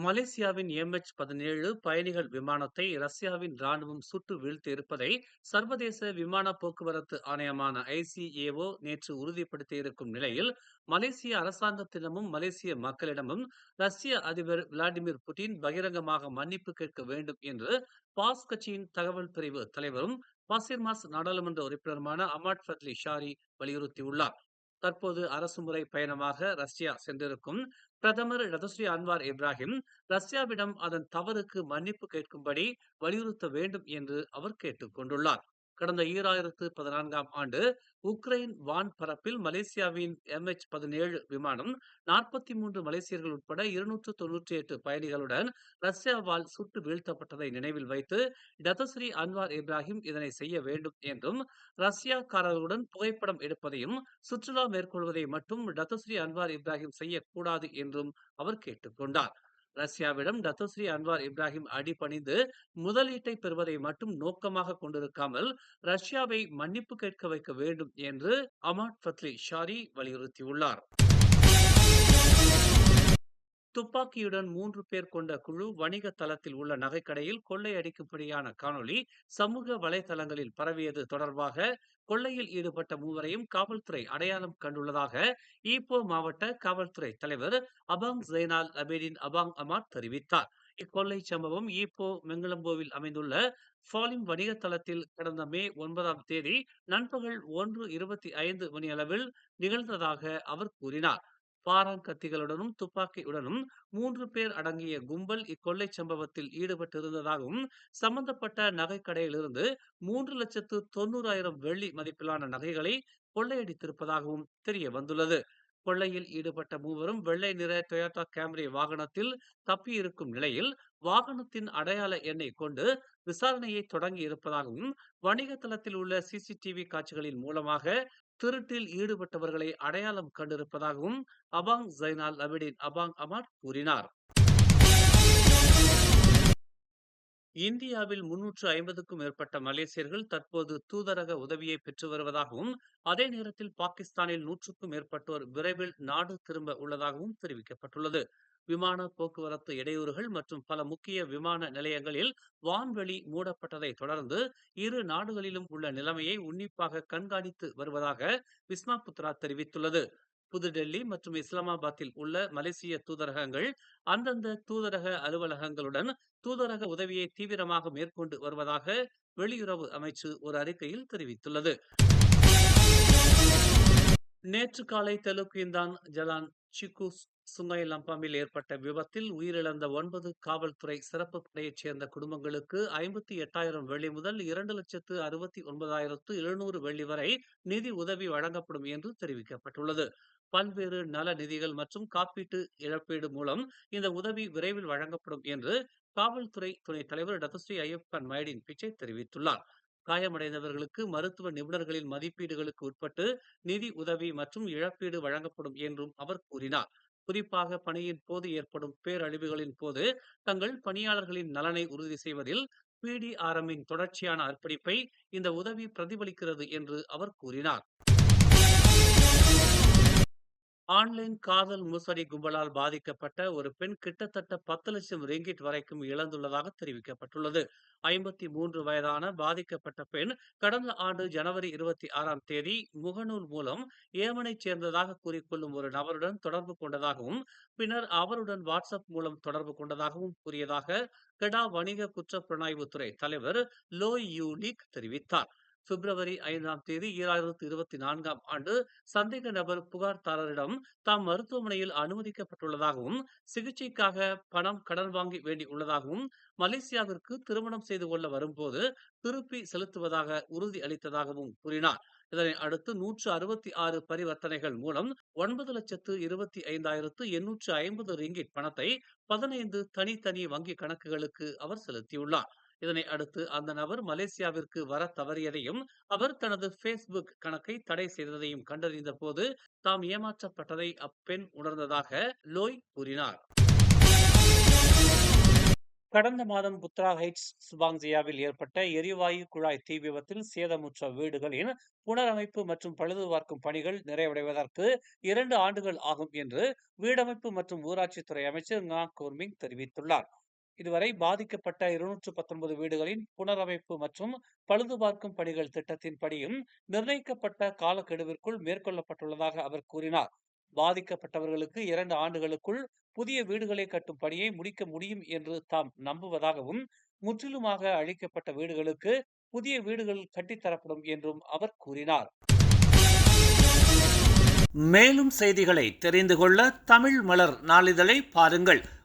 மலேசியாவின் எம்எச் பதினேழு பயணிகள் விமானத்தை ரஷ்யாவின் ராணுவம் சுட்டு வீழ்த்தியிருப்பதை சர்வதேச விமான போக்குவரத்து ஆணையமான ஐசிஏஓ நேற்று உறுதிப்படுத்தியிருக்கும் நிலையில் மலேசிய அரசாங்கத்திடமும் மலேசிய மக்களிடமும் ரஷ்ய அதிபர் விளாடிமிர் புட்டின் பகிரங்கமாக மன்னிப்பு கேட்க வேண்டும் என்று பாஸ் கட்சியின் தகவல் பிரிவு தலைவரும் பாசிர்மாஸ் நாடாளுமன்ற உறுப்பினருமான அமாட் ஃபத்லி ஷாரி வலியுறுத்தியுள்ளார். தற்போது அரசுமுறை பயணமாக ரஷ்யா சென்றிருக்கும் பிரதமர் ரதஸ்ரீ அன்வார் இப்ராஹிம் ரஷ்யாவிடம் அதன் தவறுக்கு மன்னிப்பு கேட்கும்படி வலியுறுத்த வேண்டும் என்று அவர் கேட்டுக் கொண்டுள்ளார் கடந்த ஈராயிரத்து பதினான்காம் ஆண்டு உக்ரைன் வான் பரப்பில் மலேசியாவின் எம்எச் பதினேழு விமானம் நாற்பத்தி மூன்று மலேசியர்கள் உட்பட இருநூற்று தொன்னூற்றி எட்டு பயணிகளுடன் ரஷ்யாவால் சுட்டு வீழ்த்தப்பட்டதை நினைவில் வைத்து டதஸ்ரீ அன்வார் இப்ராஹிம் இதனை செய்ய வேண்டும் என்றும் ரஷ்யாக்காரர்களுடன் புகைப்படம் எடுப்பதையும் சுற்றுலா மேற்கொள்வதை மட்டும் டதஸ்ரீ அன்வார் இப்ராஹிம் செய்யக்கூடாது என்றும் அவர் கேட்டுக்கொண்டார் ரஷ்யாவிடம் டத்தோஸ்ரீ அன்வார் இப்ராஹிம் அடிபணிந்து முதலீட்டை பெறுவதை மட்டும் நோக்கமாக கொண்டிருக்காமல் ரஷ்யாவை மன்னிப்பு கேட்க வைக்க வேண்டும் என்று அமாட் ஃபத்லி ஷாரி வலியுறுத்தியுள்ளார். துப்பாக்கியுடன் மூன்று பேர் கொண்ட குழு வணிக தளத்தில் உள்ள நகைக்கடையில் கொள்ளையடிக்கும்படியான காணொளி சமூக வலைதளங்களில் பரவியது தொடர்பாக கொள்ளையில் ஈடுபட்ட மூவரையும் காவல்துறை அடையாளம் கண்டுள்ளதாக ஈப்போ மாவட்ட காவல்துறை தலைவர் அபாங் ஜெய்னால் அபேடின் அபாங் அமாத் தெரிவித்தார். இக்கொள்ளை சம்பவம் ஈப்போ மெங்களம்போவில் அமைந்துள்ள ஃபாலிம் வணிக தளத்தில் கடந்த மே ஒன்பதாம் தேதி நண்பகல் ஒன்று இருபத்தி ஐந்து மணி அளவில் நிகழ்ந்ததாக அவர் கூறினார். பாராங்கத்திகளுடனும் துப்பாக்கியுடனும் மூன்று பேர் அடங்கிய கும்பல் இக்கொள்ளை சம்பவத்தில் ஈடுபட்டிருந்ததாகவும் சம்பந்தப்பட்ட நகைக்கடையிலிருந்து மூன்று லட்சத்து தொண்ணூறாயிரம் வெள்ளி மதிப்பிலான நகைகளை கொள்ளையடித்திருப்பதாகவும் தெரிய வந்துள்ளது. கொள்ளையில் ஈடுபட்ட மூவரும் வெள்ளை நிற டொயோட்டா கேம்ரி வாகனத்தில் தப்பியிருக்கும் நிலையில் வாகனத்தின் அடையாள எண்ணை கொண்டு விசாரணையை தொடங்கி இருப்பதாகவும் வணிக தளத்தில் உள்ள சிசிடிவி காட்சிகளின் மூலமாக திருட்டில் ஈடுபட்டவர்களை அடையாளம் கண்டிருப்பதாகவும் அபாங் ஜைனால் அபிடின் அபாங் அமாட் கூறினார். இந்தியாவில் முன்னூற்று ஐம்பதுக்கும் மேற்பட்ட மலேசியர்கள் தற்போது தூதரக உதவியை பெற்று வருவதாகவும் அதே நேரத்தில் பாகிஸ்தானில் நூற்றுக்கும் மேற்பட்டோர் விரைவில் நாடு திரும்ப உள்ளதாகவும் தெரிவிக்கப்பட்டுள்ளது. விமான போக்குவரத்து இடையூறுகள் மற்றும் பல முக்கிய விமான நிலையங்களில் வான்வெளி மூடப்பட்டதை தொடர்ந்து இரு நாடுகளிலும் உள்ள நிலைமையை உன்னிப்பாக கண்காணித்து வருவதாக விஸ்மா புத்ரா தெரிவித்துள்ளது. புதுடெல்லி மற்றும் இஸ்லாமாபாத்தில் உள்ள மலேசிய தூதரகங்கள் அந்தந்த தூதரக அலுவலகங்களுடன் தூதரக உதவியை தீவிரமாக மேற்கொண்டு வருவதாக வெளியுறவு அமைச்சு ஒரு அறிக்கையில் தெரிவித்துள்ளது. நேற்று காலை தெலுக்கிந்தான் ஜலான் சிக்கு சுங்கை லம்பாமில் ஏற்பட்ட விபத்தில் உயிரிழந்த ஒன்பது காவல்துறை சிறப்பு படையைச் சேர்ந்த குடும்பங்களுக்கு ஐம்பத்தி எட்டாயிரம் வெள்ளி முதல் இரண்டு லட்சத்து அறுபத்தி ஒன்பதாயிரத்து எழுநூறு வெள்ளி வரை நிதி உதவி வழங்கப்படும் என்று தெரிவிக்கப்பட்டுள்ளது. பல்வேறு நல நிதிகள் மற்றும் காப்பீட்டு இழப்பீடு மூலம் இந்த உதவி விரைவில் வழங்கப்படும் என்று காவல்துறை துணைத் தலைவர் டத்தஸ்ரீ ஐயப்பன் மைடின் பிச்சை தெரிவித்துள்ளார். காயமடைந்தவர்களுக்கு மருத்துவ நிபுணர்களின் மதிப்பீடுகளுக்கு உட்பட்டு நிதி உதவி மற்றும் இழப்பீடு வழங்கப்படும் என்றும் அவர் கூறினார். குறிப்பாக பணியின் போது ஏற்படும் பேரழிவுகளின் போது தங்கள் பணியாளர்களின் நலனை உறுதி செய்வதில் பிடிஆர்எம்மின் தொடர்ச்சியான அர்ப்பணிப்பை இந்த உதவி பிரதிபலிக்கிறது என்று அவர் கூறினார். ஆன்லைன் காதல் மோசடி கும்பலால் பாதிக்கப்பட்ட ஒரு பெண் கிட்டத்தட்ட பத்து லட்சம் ரிங்கிட் வரைக்கும் இழந்துள்ளதாக தெரிவிக்கப்பட்டுள்ளது. ஐம்பத்தி மூன்று வயதான பாதிக்கப்பட்ட பெண் கடந்த ஆண்டு ஜனவரி இருபத்தி ஆறாம் தேதி முகநூல் மூலம் ஏமனைச் சேர்ந்ததாக கூறிக்கொள்ளும் ஒரு நபருடன் தொடர்பு கொண்டதாகவும் பின்னர் அவருடன் வாட்ஸ்அப் மூலம் தொடர்பு கொண்டதாகவும் கூறியதாக கெடா வணிக குற்றப்புலனாய்வுத்துறை தலைவர் லோய் யூனிக் தெரிவித்தார். பிப்ரவரி ஐந்தாம் தேதி ஈராயிரத்து இருபத்தி நான்காம் ஆண்டு சந்தேக நபர் புகார்தாரரிடம் தாம் மருத்துவமனையில் அனுமதிக்கப்பட்டுள்ளதாகவும் சிகிச்சைக்காக பணம் கடன் வாங்கி வேண்டியுள்ளதாகவும் மலேசியாவிற்கு திருமணம் செய்து கொள்ள வரும்போது திருப்பி செலுத்துவதாக உறுதி அளித்ததாகவும் கூறினார். இதனை அடுத்து நூற்று அறுபத்தி ஆறு பரிவர்த்தனைகள் மூலம் ஒன்பது லட்சத்து இருபத்தி ஐந்தாயிரத்து எண்ணூற்று ஐம்பது ரிங்கிட் பணத்தை பதினைந்து தனித்தனி வங்கி கணக்குகளுக்கு அவர் செலுத்தியுள்ளார். இதனை அடுத்து அந்த நபர் மலேசியாவிற்கு வர தவறியதையும் அவர் தனது பேஸ்புக் கணக்கை தடை செய்ததையும் கண்டறிந்த போது தாம் ஏமாற்றப்பட்டதை அப்பெண் உணர்ந்ததாக லோய் கூறினார். கடந்த மாதம் புத்ரா ஹைட்ஸ் சுபாங்ஜியாவில் ஏற்பட்ட எரிவாயு குழாய் தீ விபத்தில் சேதமுற்ற வீடுகளின் புனரமைப்பு மற்றும் பழுதுபார்க்கும் பணிகள் நிறைவடைவதற்கு இரண்டு ஆண்டுகள் ஆகும் என்று வீடமைப்பு மற்றும் ஊராட்சித்துறை அமைச்சர் நா கோர்மிங் தெரிவித்துள்ளார். இதுவரை பாதிக்கப்பட்ட இருநூற்று பத்தொன்பது வீடுகளின் புனரமைப்பு மற்றும் பழுதுபார்க்கும் பணிகள் திட்டத்தின்படியும் நிர்ணயிக்கப்பட்ட காலக்கெடுவிற்குள் மேற்கொள்ளப்பட்டுள்ளதாக அவர் கூறினார். பாதிக்கப்பட்டவர்களுக்கு இரண்டு ஆண்டுகளுக்குள் புதிய வீடுகளை கட்டும் பணியை முடிக்க முடியும் என்று தாம் நம்புவதாகவும் முற்றிலுமாக அழிக்கப்பட்ட வீடுகளுக்கு புதிய வீடுகள் கட்டித்தரப்படும் என்றும் அவர் கூறினார். மேலும் செய்திகளை தெரிந்து கொள்ள தமிழ் மலர் நாளிதழை பாருங்கள்.